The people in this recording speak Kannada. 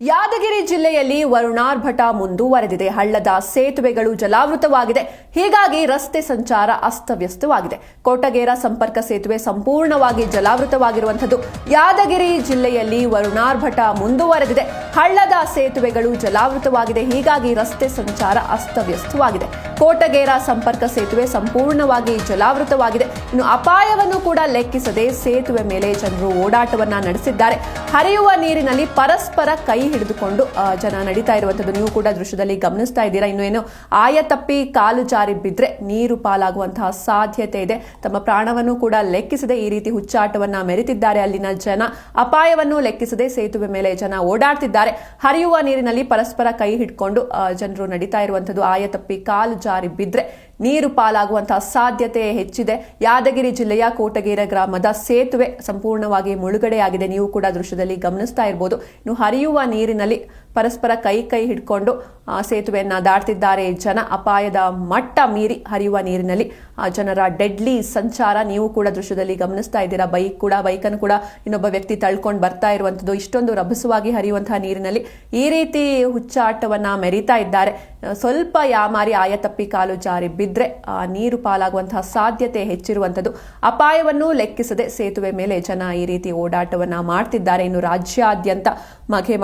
ಯಾದಗಿರಿ ಜಿಲ್ಲೆಯಲ್ಲಿ ವರುಣಾರ್ಭಟ ಮುಂದುವರೆದಿದೆ. ಹಳ್ಳದ ಸೇತುವೆಗಳು ಜಲಾವೃತವಾಗಿದೆ. ಹೀಗಾಗಿ ರಸ್ತೆ ಸಂಚಾರ ಅಸ್ತವ್ಯಸ್ತವಾಗಿದೆ. ಕೋಟಗೇರ ಸಂಪರ್ಕ ಸೇತುವೆ ಸಂಪೂರ್ಣವಾಗಿ ಜಲಾವೃತವಾಗಿರುವಂಥದ್ದು. ಯಾದಗಿರಿ ಜಿಲ್ಲೆಯಲ್ಲಿ ವರುಣಾರ್ಭಟ ಮುಂದುವರೆದಿದೆ. ಹಳ್ಳದ ಸೇತುವೆಗಳು ಜಲಾವೃತವಾಗಿದೆ. ಹೀಗಾಗಿ ರಸ್ತೆ ಸಂಚಾರ ಅಸ್ತವ್ಯಸ್ತವಾಗಿದೆ. ಕೋಟಗೇರ ಸಂಪರ್ಕ ಸೇತುವೆ ಸಂಪೂರ್ಣವಾಗಿ ಜಲಾವೃತವಾಗಿದೆ. ಇನ್ನು ಅಪಾಯವನ್ನು ಕೂಡ ಲೆಕ್ಕಿಸದೆ ಸೇತುವೆ ಮೇಲೆ ಜನರು ಓಡಾಟವನ್ನ ನಡೆಸಿದ್ದಾರೆ. ಹರಿಯುವ ನೀರಿನಲ್ಲಿ ಪರಸ್ಪರ ಕೈ ಹಿಡಿದುಕೊಂಡು ಜನ ನಡೀತಾ ಇರುವಂತದ್ದು. ನೀವು ಕೂಡ ದೃಶ್ಯದಲ್ಲಿ ಗಮನಿಸ್ತಾ ಇದ್ದೀರಾ? ಇನ್ನು ಏನು, ಆಯ ತಪ್ಪಿ ಕಾಲು ಜಾರಿ ಬಿದ್ರೆ ನೀರು ಪಾಲಾಗುವಂತಹ ಸಾಧ್ಯತೆ ಇದೆ. ತಮ್ಮ ಪ್ರಾಣವನ್ನು ಕೂಡ ಲೆಕ್ಕಿಸದೆ ಈ ರೀತಿ ಹುಚ್ಚಾಟವನ್ನ ಮೆರೆತಿದ್ದಾರೆ. ಅಲ್ಲಿನ ಜನ ಅಪಾಯವನ್ನು ಲೆಕ್ಕಿಸದೆ ಸೇತುವೆ ಮೇಲೆ ಜನ ಓಡಾಡ್ತಿದ್ದಾರೆ. ಹರಿಯುವ ನೀರಿನಲ್ಲಿ ಪರಸ್ಪರ ಕೈ ಹಿಡ್ಕೊಂಡು ಜನರು ನಡೀತಾ ಇರುವಂಥದ್ದು ಆಯ ತಪ್ಪಿ ಕಾಲು ಜಾರಿ ಬಿದ್ರೆ ನೀರು ಪಾಲಾಗುವಂತಹ ಸಾಧ್ಯತೆ ಹೆಚ್ಚಿದೆ. ಯಾದಗಿರಿ ಜಿಲ್ಲೆಯ ಕೋಟಗೇರ ಗ್ರಾಮದ ಸೇತುವೆ ಸಂಪೂರ್ಣವಾಗಿ ಮುಳುಗಡೆಯಾಗಿದೆ. ನೀವು ಕೂಡ ದೃಶ್ಯದಲ್ಲಿ ಗಮನಿಸ್ತಾ ಇರಬಹುದು ಇನ್ನು ಹರಿಯುವ ನೀರಿನಲ್ಲಿ ಪರಸ್ಪರ ಕೈ ಕೈ ಹಿಡ್ಕೊಂಡು ಆ, ಸೇತುವೆಯನ್ನ ದಾಟ್ತಿದ್ದಾರೆ ಜನ. ಅಪಾಯದ ಮಟ್ಟ ಮೀರಿ ಹರಿಯುವ ನೀರಿನಲ್ಲಿ ಆ, ಜನರ ಡೆಡ್ಲಿ ಸಂಚಾರ. ನೀವು ಕೂಡ ದೃಶ್ಯದಲ್ಲಿ ಗಮನಿಸ್ತಾ ಇದ್ದೀರಾ? ಬೈಕ್ ಕೂಡ ಬೈಕನ್ನು ಕೂಡ ಇನ್ನೊಬ್ಬ ವ್ಯಕ್ತಿ ತಳ್ಕೊಂಡು ಬರ್ತಾ ಇರುವಂತದ್ದು ಇಷ್ಟೊಂದು ರಭಸವಾಗಿ ಹರಿಯುವಂತಹ ನೀರಿನಲ್ಲಿ ಈ ರೀತಿ ಹುಚ್ಚಾಟವನ್ನ ಮೆರೀತಾ ಇದ್ದಾರೆ. ಸ್ವಲ್ಪ ಯಾಮಾರಿ ಆಯ ತಪ್ಪಿ ಕಾಲು ಜಾರಿ ಬಿದ್ರೆ ಆ, ನೀರು ಪಾಲಾಗುವಂತಹ ಸಾಧ್ಯತೆ ಹೆಚ್ಚಿರುವಂಥದ್ದು. ಅಪಾಯವನ್ನು ಲೆಕ್ಕಿಸದೆ ಸೇತುವೆ ಮೇಲೆ ಜನ ಈ ರೀತಿ ಓಡಾಟವನ್ನ ಮಾಡ್ತಿದ್ದಾರೆ. ಇನ್ನು ರಾಜ್ಯಾದ್ಯಂತ ಮಗೆ